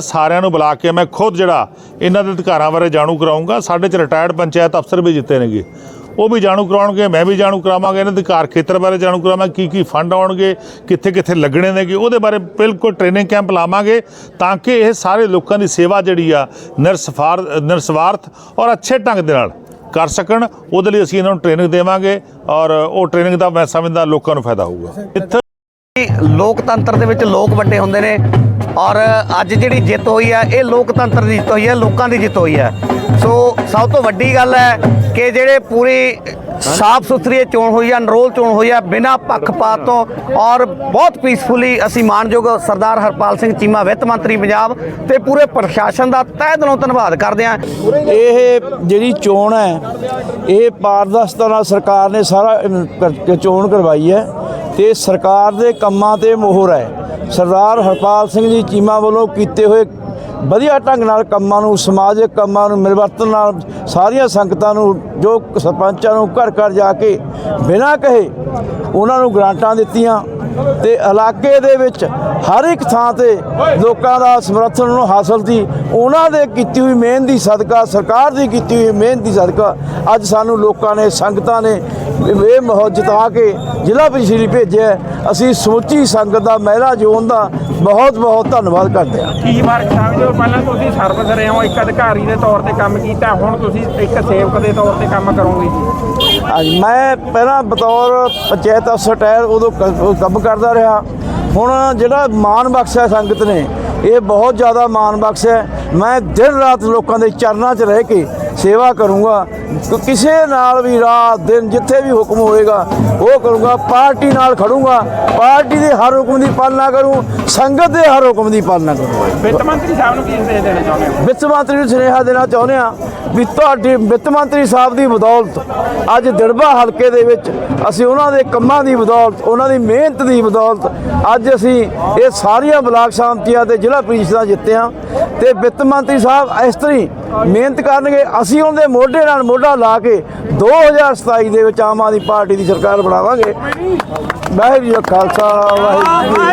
ਸਾਰਿਆਂ ਨੂੰ ਬੁਲਾ ਕੇ ਮੈਂ ਖੁਦ ਜਿਹੜਾ ਇਹਨਾਂ ਦੇ ਅਧਿਕਾਰਾਂ ਬਾਰੇ ਜਾਣੂ ਕਰਾਉਂਗਾ ਸਾਡੇ ਚ ਰਿਟਾਇਰਡ ਪੰਚਾਇਤ ਅਫਸਰ ਵੀ ਜਿੱਤੇ ਨੇਗੇ। ਉਹ ਵੀ ਜਾਣੂ ਕਰਾਉਣਗੇ, ਮੈਂ ਵੀ ਜਾਣੂ ਕਰਾਵਾਂਗਾ, ਇਹਨਾਂ ਦੇ ਅਧਿਕਾਰ ਖੇਤਰ ਬਾਰੇ ਜਾਣੂ ਕਰਾਵਾਂਗਾ, ਕੀ ਕੀ ਫੰਡ ਆਉਣਗੇ ਕਿੱਥੇ ਕਿੱਥੇ ਲੱਗਣੇ ਨੇਗੇ, ਉਹਦੇ ਬਾਰੇ ਬਿਲਕੁਲ ਟ੍ਰੇਨਿੰਗ ਕੈਂਪ ਲਾਵਾਂਗੇ ਤਾਂ ਕਿ ਇਹ ਸਾਰੇ ਲੋਕਾਂ ਦੀ ਸੇਵਾ ਜਿਹੜੀ ਆ ਨਿਰਸਫਾਰ ਨਿਰਸਵਾਰਥ ਔਰ ਅੱਛੇ ਢੰਗ ਦੇ ਨਾਲ ਕਰ ਸਕਣ। ਉਹਦੇ ਲਈ ਅਸੀਂ ਇਹਨਾਂ ਨੂੰ ਟ੍ਰੇਨਿੰਗ ਦੇਵਾਂਗੇ ਔਰ ਉਹ ਟ੍ਰੇਨਿੰਗ ਦਾ ਮੈਂ ਸਮਝਦਾ ਲੋਕਾਂ ਨੂੰ ਫਾਇਦਾ ਹੋਊਗਾ। ਇੱਥੇ ਲੋਕਤੰਤਰ ਦੇ ਵਿੱਚ ਲੋਕ ਵੱਡੇ ਹੁੰਦੇ ਨੇ। ਔਰ ਅੱਜ ਜਿਹੜੀ ਜਿੱਤ ਹੋਈ ਹੈ, ਇਹ ਲੋਕਤੰਤਰ ਦੀ ਜਿੱਤ ਹੋਈ ਹੈ, ਲੋਕਾਂ ਦੀ ਜਿੱਤ ਹੋਈ ਹੈ। ਸੋ ਸਭ ਤੋਂ ਵੱਡੀ ਗੱਲ ਹੈ ਕਿ ਜਿਹੜੇ ਪੂਰੀ ਸਾਫ਼ ਸੁਥਰੀ ਚੋਣ ਹੋਈ ਹੈ, ਅਨਰੋਲ ਚੋਣ ਹੋਈ ਹੈ, ਬਿਨਾਂ ਪੱਖਪਾਤ ਤੋਂ ਔਰ ਬਹੁਤ ਪੀਸਫੁਲੀ ਅਸੀਂ ਮਾਨਯੋਗ ਸਰਦਾਰ ਹਰਪਾਲ ਸਿੰਘ ਚੀਮਾ, ਵਿੱਤ ਮੰਤਰੀ ਪੰਜਾਬ ਤੇ ਪੂਰੇ ਪ੍ਰਸ਼ਾਸਨ ਦਾ ਤਹਿ ਦਿਲੋਂ ਧੰਨਵਾਦ ਕਰਦੇ ਹਾਂ। ਇਹ ਜਿਹੜੀ ਚੋਣ ਹੈ, ਇਹ ਪਾਰਦਰਸ਼ਤਾ ਨਾਲ ਸਰਕਾਰ ਨੇ ਸਾਰਾ ਚੋਣ ਕਰਵਾਈ ਹੈ ਤੇ ਸਰਕਾਰ ਦੇ ਕੰਮਾਂ ਤੇ ਮੋਹਰ ਹੈ। ਸਰਦਾਰ ਹਰਪਾਲ ਸਿੰਘ ਜੀ ਚੀਮਾ ਵੱਲੋਂ ਕੀਤੇ ਹੋਏ ਵਧੀਆ ਢੰਗ ਨਾਲ ਕੰਮਾਂ ਨੂੰ, ਸਮਾਜਿਕ ਕੰਮਾਂ ਨੂੰ, ਮਿਲਵਰਤਨ ਨਾਲ ਸਾਰੀਆਂ ਸੰਗਤਾਂ ਨੂੰ, ਜੋ ਸਰਪੰਚਾਂ ਨੂੰ ਘਰ ਘਰ ਜਾ ਕੇ ਬਿਨਾਂ ਕਹੇ ਉਹਨਾਂ ਨੂੰ ਗ੍ਰਾਂਟਾਂ ਦਿੱਤੀਆਂ ਤੇ ਇਲਾਕੇ ਦੇ ਵਿੱਚ ਹਰ ਇੱਕ ਥਾਂ ਤੇ ਲੋਕਾਂ ਦਾ ਸਮਰਥਨ ਨੂੰ ਹਾਸਲ ਸੀ। ਉਹਨਾਂ ਦੇ ਕੀਤੀ ਹੋਈ ਮਿਹਨਤ ਦੀ ਸਦਕਾ, ਸਰਕਾਰ ਦੀ ਕੀਤੀ ਹੋਈ ਮਿਹਨਤ ਦੀ ਸਦਕਾ ਅੱਜ ਸਾਨੂੰ ਲੋਕਾਂ ਨੇ, ਸੰਗਤਾਂ ਨੇ ਇਹ ਮਹੋ ਜਿਤਾ ਕੇ ਜ਼ਿਲ੍ਹਾ ਪ੍ਰੀਸ਼ਦ ਭੇਜਿਆ ਹੈ। ਅਸੀਂ ਸਮੁੱਚੀ ਸੰਗਤ ਦਾ ਮਹਿਲਾ ਜੋਨ ਦਾ ਬਹੁਤ ਬਹੁਤ ਧੰਨਵਾਦ ਕਰਦੇ ਹਾਂ। ਕੀ ਫ਼ਰਕ ਸਮਝਦੇ ਹੋ ਪਹਿਲਾਂ ਤੁਸੀਂ ਸਰਵਿਸ ਰਹੇ ਹੋ ਇੱਕ ਅਧਿਕਾਰੀ ਦੇ ਤੌਰ ਤੇ ਕੰਮ ਕੀਤਾ ਹੁਣ ਤੁਸੀਂ ਇੱਕ ਸੇਵਕ ਦੇ ਤੌਰ ਤੇ ਕੰਮ ਕਰੋਗੇ ਜੀ। ਅੱਜ ਮੈਂ ਪਹਿਲਾਂ ਬਤੌਰ ਪੰਚਾਇਤ ਅਫਸਰ ਟਾਇਰ ਉਦੋਂ ਕੰਮ ਕਰਦਾ ਰਿਹਾ। ਹੁਣ ਜਿਹੜਾ ਮਾਣ ਬਖਸ਼ਿਆ ਸੰਗਤ ਨੇ ਇਹ ਬਹੁਤ ਜ਼ਿਆਦਾ ਮਾਣ ਬਖਸ਼ਿਆ। ਮੈਂ ਦਿਨ ਰਾਤ ਲੋਕਾਂ ਦੇ ਚਰਨਾਂ 'ਚ ਰਹਿ ਕੇ ਸੇਵਾ ਕਰੂੰਗਾ। ਕਿਸੇ ਨਾਲ ਵੀ ਰਾਤ ਦਿਨ ਜਿੱਥੇ ਵੀ ਹੁਕਮ ਹੋਏਗਾ ਉਹ ਕਰੂੰਗਾ ਪਾਰਟੀ ਨਾਲ ਖੜੂੰਗਾ। ਪਾਰਟੀ ਦੇ ਹਰ ਹੁਕਮ ਦੀ ਪਾਲਣਾ ਕਰੂੰ ਸੰਗਤ ਦੇ ਹਰ ਹੁਕਮ ਦੀ ਪਾਲਣਾ ਕਰੂੰਗਾ ਵਿੱਤ ਮੰਤਰੀ ਸਾਹਿਬ ਨੂੰ ਕੀ ਸੰਦੇਸ਼ ਦੇਣਾ ਚਾਹੁੰਦੇ ਹੋ? ਵਿੱਤ ਮੰਤਰੀ ਨੂੰ ਸੁਨੇਹਾ ਦੇਣਾ ਚਾਹੁੰਦੇ ਆ ਵੀ ਤੁਹਾਡੀ ਵਿੱਤ ਮੰਤਰੀ ਸਾਹਿਬ ਦੀ ਬਦੌਲਤ ਅੱਜ ਦਿੜਬਾ ਹਲਕੇ ਦੇ ਵਿੱਚ ਅਸੀਂ ਉਹਨਾਂ ਦੇ ਕੰਮਾਂ ਦੀ ਬਦੌਲਤ ਉਹਨਾਂ ਦੀ ਮਿਹਨਤ ਦੀ ਬਦੌਲਤ ਅੱਜ ਅਸੀਂ ਇਹ ਸਾਰੀਆਂ ਬਲਾਕ ਸ਼ਾਂਤੀਆਂ ਤੇ ਜ਼ਿਲ੍ਹਾ ਪ੍ਰੀਸ਼ਦਾਂ ਜਿੱਤੇ ਆ ਤੇ ਵਿੱਤ ਮੰਤਰੀ ਸਾਹਿਬ ਇਸ ਤਰੀ ਮਿਹਨਤ ਕਰਨਗੇ। ਅਸੀਂ ਉਹਦੇ ਮੋਢੇ ਨਾਲ ਮੋਢਾ ਲਾ ਕੇ 2027 ਦੇ ਵਿੱਚ ਆਮ ਆਦਮੀ ਪਾਰਟੀ ਦੀ ਸਰਕਾਰ ਬਣਾਵਾਂਗੇ। ਵਾਹਿਗੁਰੂ ਜੀ ਕਾ ਖਾਲਸਾ, ਵਾਹਿਗੁਰੂ